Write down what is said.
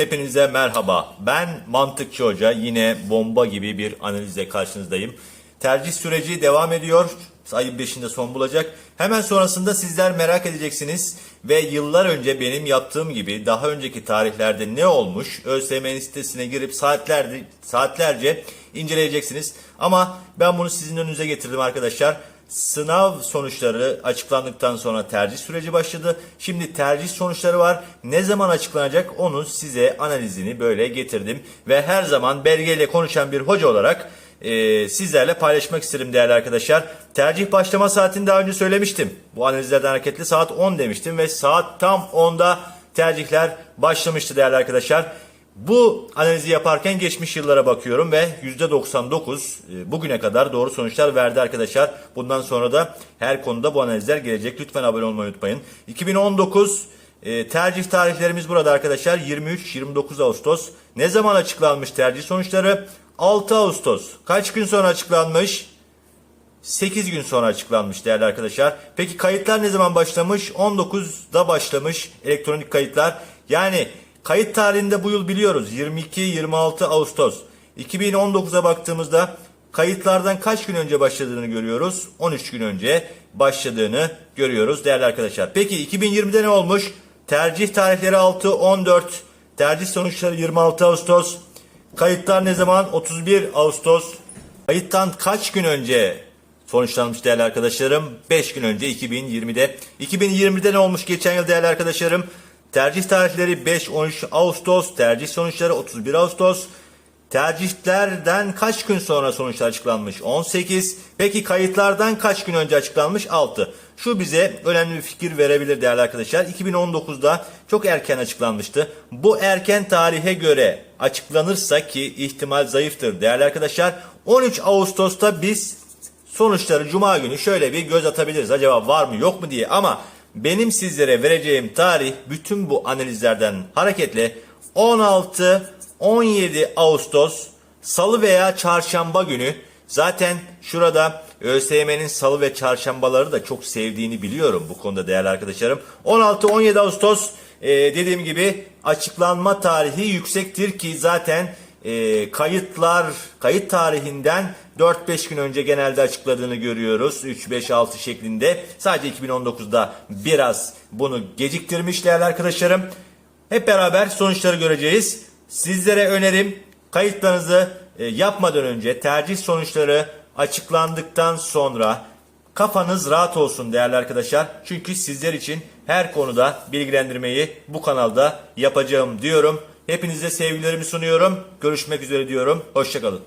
hepinize merhaba. Ben Mantıkçı Hoca, yine bomba gibi bir analizle karşınızdayım. Tercih süreci devam ediyor. Ayın 5'inde son bulacak. Hemen sonrasında sizler merak edeceksiniz ve yıllar önce benim yaptığım gibi daha önceki tarihlerde ne olmuş ÖSYM'nin sitesine girip saatlerce, saatlerce inceleyeceksiniz. Ama ben bunu sizin önünüze getirdim arkadaşlar. Sınav sonuçları açıklandıktan sonra tercih süreci başladı. Şimdi tercih sonuçları var. Ne zaman açıklanacak onu size analizini böyle getirdim. Ve her zaman belgeyle konuşan bir hoca olarak e, sizlerle paylaşmak isterim değerli arkadaşlar. Tercih başlama saatini daha önce söylemiştim. Bu analizlerden hareketli saat 10 demiştim ve saat tam 10'da tercihler başlamıştı değerli arkadaşlar. Bu analizi yaparken geçmiş yıllara bakıyorum ve %99 e, bugüne kadar doğru sonuçlar verdi arkadaşlar. Bundan sonra da her konuda bu analizler gelecek. Lütfen abone olmayı unutmayın. 2019 e, tercih tarihlerimiz burada arkadaşlar. 23-29 Ağustos. Ne zaman açıklanmış tercih sonuçları? 6 Ağustos. Kaç gün sonra açıklanmış? 8 gün sonra açıklanmış değerli arkadaşlar. Peki kayıtlar ne zaman başlamış? 19'da başlamış elektronik kayıtlar. Yani kayıt tarihinde bu yıl biliyoruz 22-26 Ağustos. 2019'a baktığımızda kayıtlardan kaç gün önce başladığını görüyoruz? 13 gün önce başladığını görüyoruz değerli arkadaşlar. Peki 2020'de ne olmuş? Tercih tarihleri 6-14, tercih sonuçları 26 Ağustos. Kayıtlar ne zaman? 31 Ağustos. Kayıttan kaç gün önce sonuçlanmış değerli arkadaşlarım? 5 gün önce 2020'de. 2020'de ne olmuş geçen yıl değerli arkadaşlarım? Tercih tarihleri 5-13 Ağustos, tercih sonuçları 31 Ağustos. Tercihlerden kaç gün sonra sonuçlar açıklanmış? 18. Peki kayıtlardan kaç gün önce açıklanmış? 6. Şu bize önemli bir fikir verebilir değerli arkadaşlar. 2019'da çok erken açıklanmıştı. Bu erken tarihe göre açıklanırsa ki ihtimal zayıftır değerli arkadaşlar. 13 Ağustos'ta biz sonuçları cuma günü şöyle bir göz atabiliriz. Acaba var mı yok mu diye ama benim sizlere vereceğim tarih bütün bu analizlerden hareketle 16 17 Ağustos salı veya çarşamba günü zaten şurada ÖSYM'nin salı ve çarşambaları da çok sevdiğini biliyorum bu konuda değerli arkadaşlarım. 16-17 Ağustos e, dediğim gibi açıklanma tarihi yüksektir ki zaten e, kayıtlar kayıt tarihinden 4-5 gün önce genelde açıkladığını görüyoruz. 3-5-6 şeklinde. Sadece 2019'da biraz bunu geciktirmiş değerli arkadaşlarım. Hep beraber sonuçları göreceğiz. Sizlere önerim kayıtlarınızı e, yapmadan önce tercih sonuçları açıklandıktan sonra kafanız rahat olsun değerli arkadaşlar. Çünkü sizler için her konuda bilgilendirmeyi bu kanalda yapacağım diyorum. Hepinize sevgilerimi sunuyorum. Görüşmek üzere diyorum. Hoşçakalın.